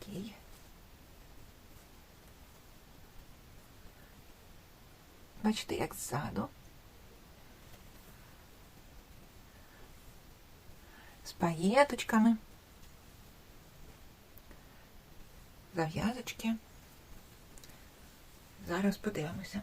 який. Бачите, як ззаду. З паєточками. Зав'язочки. Зараз подивимося.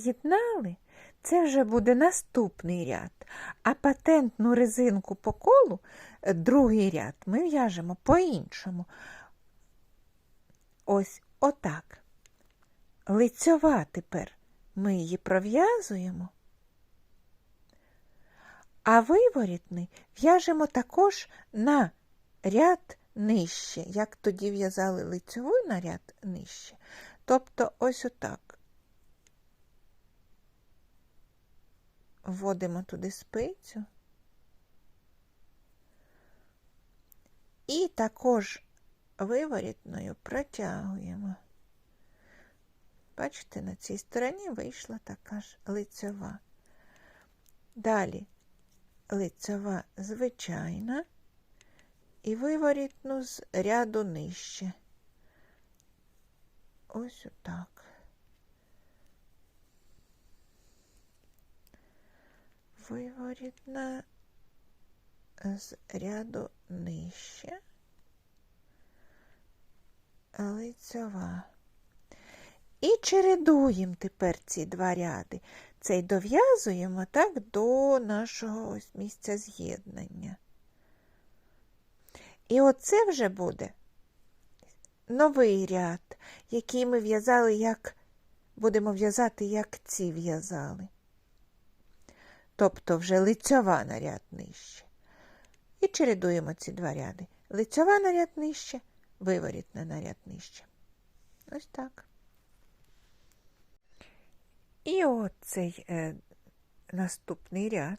З'єднали, це вже буде наступний ряд. А патентну резинку по колу, е, другий ряд, ми в'яжемо по-іншому. Ось отак. Лицьова тепер ми її пров'язуємо. А виворітний в'яжемо також на ряд нижче, як тоді в'язали лицьову на ряд нижче. Тобто ось отак. Вводимо туди спицю. І також виворітною протягуємо. Бачите, на цій стороні вийшла така ж лицьова. Далі лицьова звичайна і виворітну з ряду нижче. Ось отак. Виворітна з ряду нижче, лицьова. І чередуємо тепер ці два ряди. Цей дов'язуємо так до нашого ось місця з'єднання. І оце вже буде новий ряд, який ми в'язали, як будемо в'язати, як ці в'язали. Тобто вже лицьова на ряд нижче. І чередуємо ці два ряди. Лицьова на ряд нижче, виворітна на нижче. Ось так. І оцей е, наступний ряд.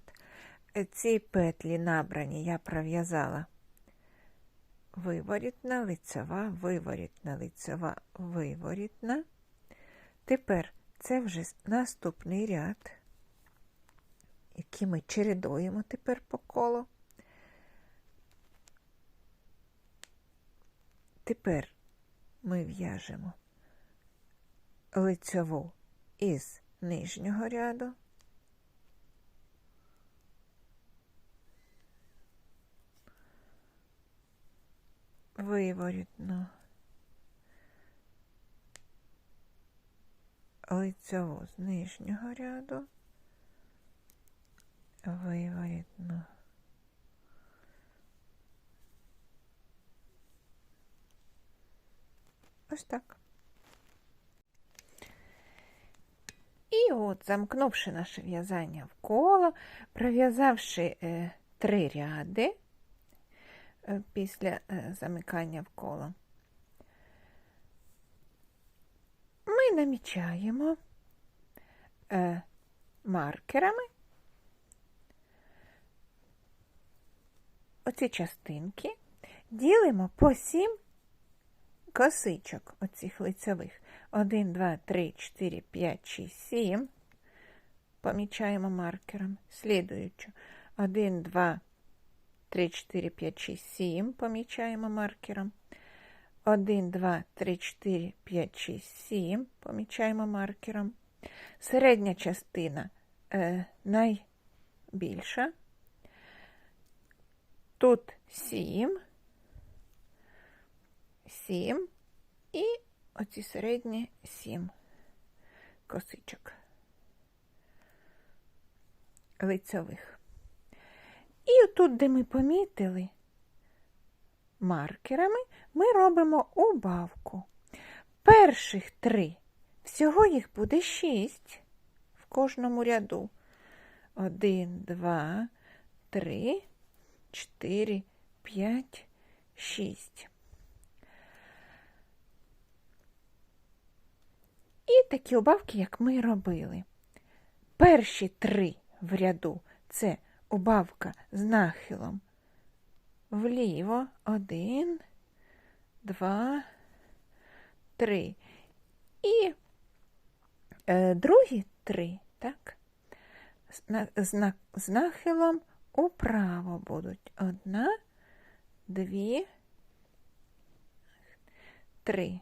Е, Ці петлі набрані я пров'язала виворітна, лицьова, виворітна, лицьова, виворітна. Тепер це вже наступний ряд, який ми чередуємо тепер по колу. Тепер ми в'яжемо лицьову із нижнього ряду. Виворітну лицьову з нижнього ряду, виворітну ось так. І от, замкнувши наше в'язання в коло, пров'язавши е, три ряди е, після е, замикання в коло, ми намічаємо е, маркерами оці частинки, ділимо по сім косичок оцих лицевих. 1, 2, 3, 4, 5, 6, 7. Помічаємо маркером. Слідуючу. 1, 2, 3, 4, 5, 6, 7. Помічаємо маркером. 1, 2, 3, 4, 5, 6, 7. Помічаємо маркером. Середня частина е, найбільша. Тут 7. 7 і оці середні 7 косичок лицьових. І тут, де ми помітили маркерами, ми робимо убавку. Перших три, всього їх буде 6 в кожному ряду. 1, 2, 3, 4, 5, 6. І такі убавки, як ми робили. Перші три в ряду це убавка з нахилом вліво. Один, два, три. І е, другі три, так? З, на- з, на- з нахилом управо будуть. Одна, дві, три.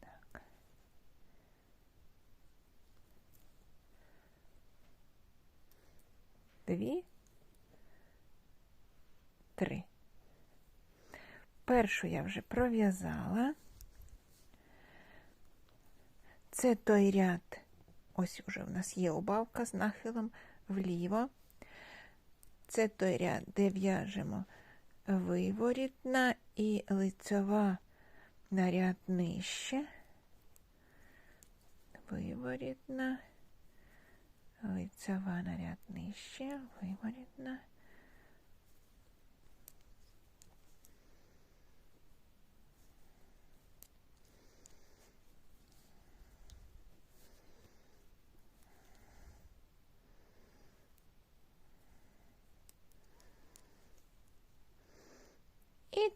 Так. Дві, три. Першу я вже пров'язала. Це той ряд. Ось уже в нас є убавка з нахилом вліво. Це той ряд, де в'яжемо виворітна і лицьова на ряд нижче. Виворітна, лицьова на ряд нижче, виворітна.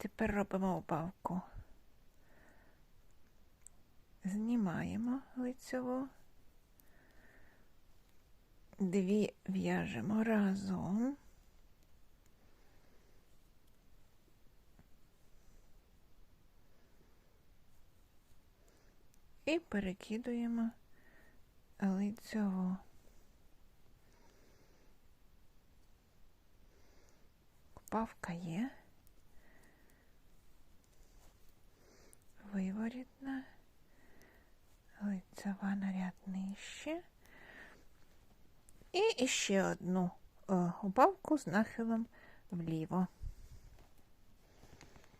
Тепер робимо убавку. Знімаємо лицьову. Дві в'яжемо разом. І перекидуємо лицьову. Павка є. Виворітна, лицева на ряд нижче. І ще одну е, убавку з нахилом вліво.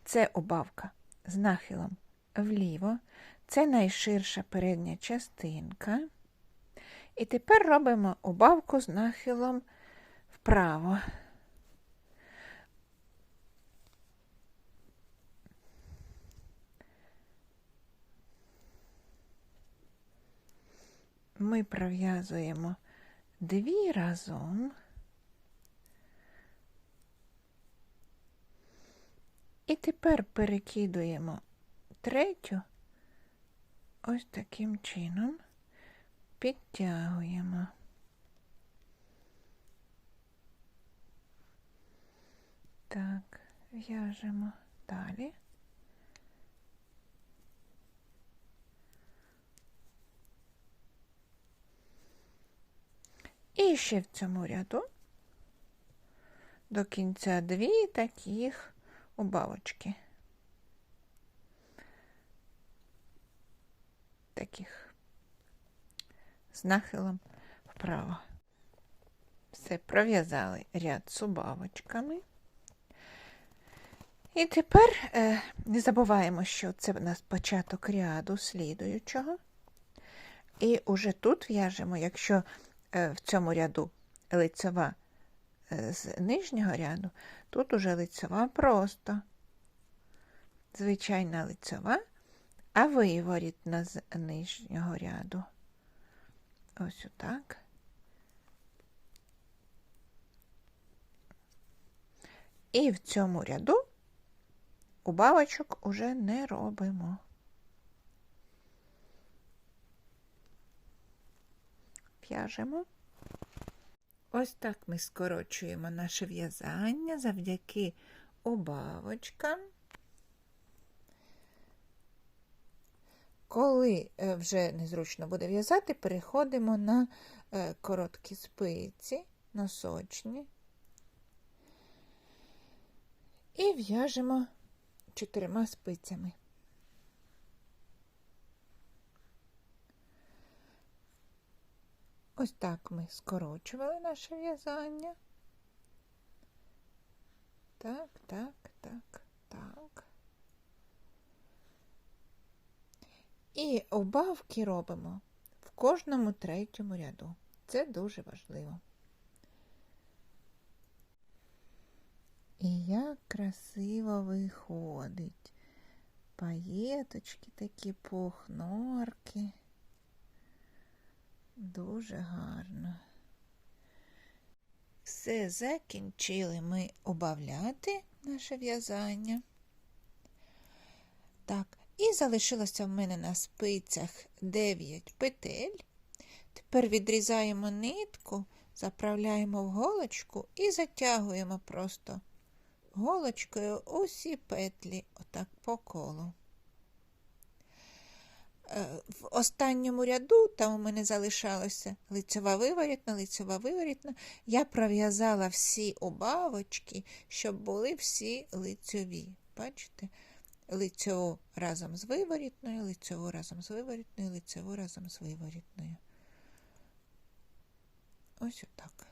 Це убавка з нахилом вліво. Це найширша передня частинка. І тепер робимо убавку з нахилом вправо. Ми пров'язуємо дві разом. І тепер перекидуємо третю ось таким чином, підтягуємо. Так, в'яжемо далі. І ще в цьому ряду до кінця дві таких убавочки. Таких з нахилом вправо. Все, пров'язали ряд з убавочками. І тепер е, не забуваємо, що це в нас початок ряду слідуючого. І уже тут в'яжемо, якщо в цьому ряду лицева е, з нижнього ряду, тут уже лицева просто. Звичайна лицева, а виворітна з нижнього ряду. Ось отак. І в цьому ряду убавочок уже не робимо. В'яжемо. Ось так ми скорочуємо наше в'язання завдяки убавочкам. Коли е, вже незручно буде в'язати, переходимо на е, короткі спиці, носочні і в'яжемо чотирма спицями. Ось так ми скорочували наше в'язання. Так, так, так, так. І обавки робимо в кожному третьому ряду. Це дуже важливо. І як красиво виходить. Паєточки такі пухнорки. Дуже гарно. Все закінчили ми обавляти наше в'язання. Так, і залишилося в мене на спицях 9 петель. Тепер відрізаємо нитку, заправляємо в голочку і затягуємо просто голочкою усі петлі, отак по колу. Е, В останньому ряду, там у мене залишалося лицьова виворітна, лицьова виворітна, я пров'язала всі обавочки, щоб були всі лицьові. Бачите? Лицьову разом з виворітною, лицьову разом з виворітною, лицьову разом з виворітною. Ось отак.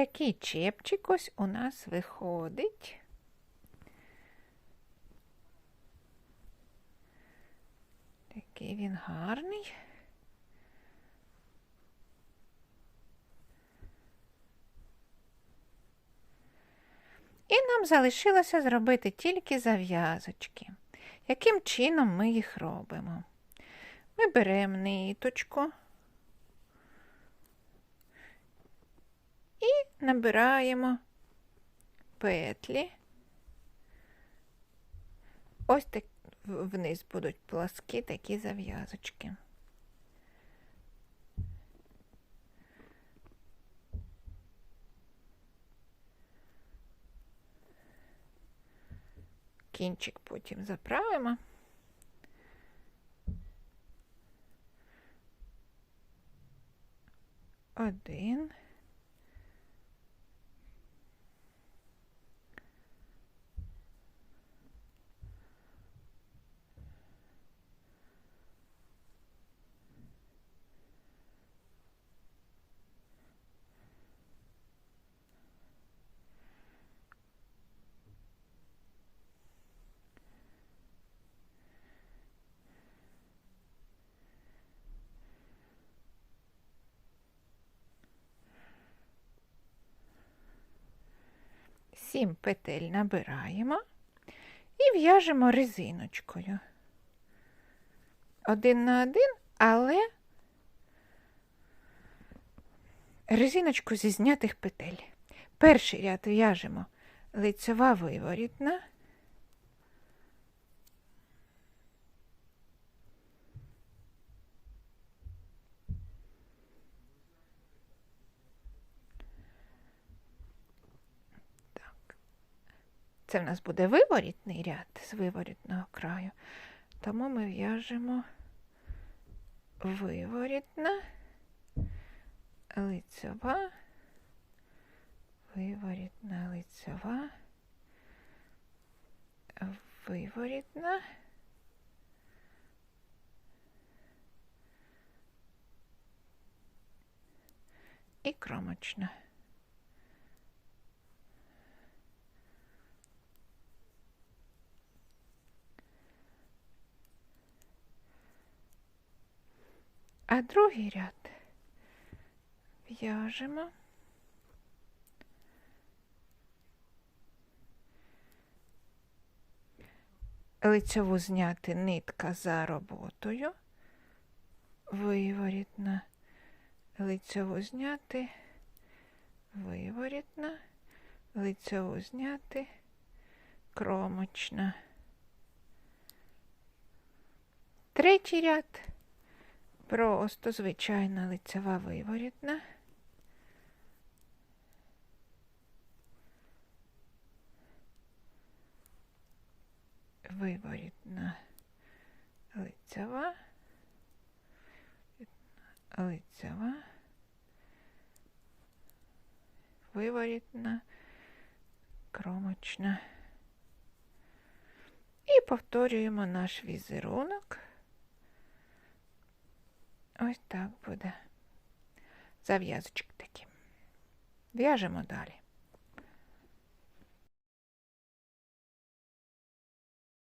Такий чепчик ось у нас виходить. Такий він гарний. І нам залишилося зробити тільки зав'язочки. Яким чином ми їх робимо? Ми беремо ниточку. І набираємо петлі. Ось так вниз будуть пласкі такі зав'язочки. Кінчик потім заправимо. Один. Сім петель набираємо і в'яжемо резиночкою. Один на один, але резиночку зі знятих петель. Перший ряд в'яжемо лицьова виворітна. Це в нас буде виворітний ряд з виворітного краю. Тому ми в'яжемо виворітна, лицьова, виворітна, лицьова, виворітна. І кромочна. А другий ряд. В'яжемо. Лицеву зняти нитка за роботою, виворітна, лицеву зняти, виворітна, лицеву зняти, кромочна. Третій ряд просто звичайна лицева виворітна. Виворітна лицева, лицева, виворітна, кромочна. І повторюємо наш візерунок. Ось так буде. Зав'язочки такі. В'яжемо далі.